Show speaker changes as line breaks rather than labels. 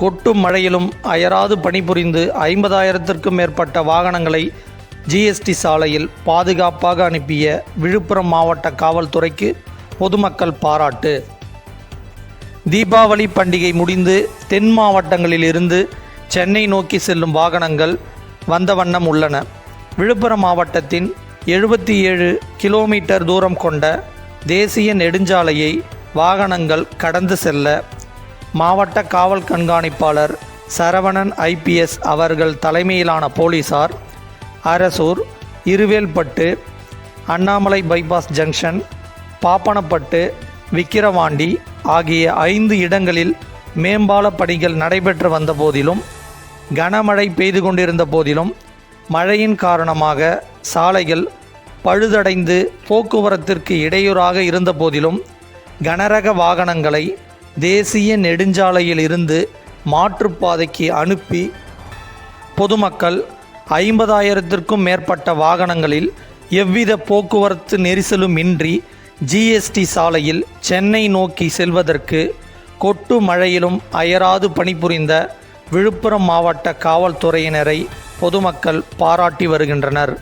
கொட்டும் மழையிலும் அயராது பணிபுரிந்து ஐம்பதாயிரத்திற்கும் மேற்பட்ட வாகனங்களை ஜிஎஸ்டி சாலையில் பாதுகாப்பாக அனுப்பிய விழுப்புரம் மாவட்ட காவல்துறைக்கு பொதுமக்கள் பாராட்டு. தீபாவளி பண்டிகை முடிந்து தென் மாவட்டங்களில் இருந்து சென்னை நோக்கி செல்லும் வாகனங்கள் வந்த வண்ணம் உள்ளன. விழுப்புரம் மாவட்டத்தின் எழுபத்தி ஏழு கிலோமீட்டர் தூரம் கொண்ட தேசிய நெடுஞ்சாலையை வாகனங்கள் கடந்து செல்ல மாவட்ட காவல் கண்காணிப்பாளர் சரவணன் ஐபிஎஸ் அவர்கள் தலைமையிலான போலீசார் அரசூர் இருவேல்பட்டு அண்ணாமலை பைபாஸ் ஜங்ஷன் பாப்பனப்பட்டு விக்கிரவாண்டி ஆகிய ஐந்து இடங்களில் மேம்பால பணிகள் நடைபெற்று வந்த போதிலும் கனமழை பெய்து கொண்டிருந்த போதிலும் மழையின் காரணமாக சாலைகள் பழுதடைந்து போக்குவரத்திற்கு இடையூறாக இருந்த போதிலும் கனரக வாகனங்களை தேசிய நெடுஞ்சாலையில் இருந்து மாற்றுப்பாதைக்கு அனுப்பி பொதுமக்கள் ஐம்பதாயிரத்திற்கும் மேற்பட்ட வாகனங்களில் எவ்வித போக்குவரத்து நெரிசலும் இன்றி ஜிஎஸ்டி சாலையில் சென்னை நோக்கி செல்வதற்கு கொட்டு மழையிலும் அயராது பணிபுரிந்த விழுப்புரம் மாவட்ட காவல்துறையினரை பொதுமக்கள் பாராட்டி வருகின்றனர்.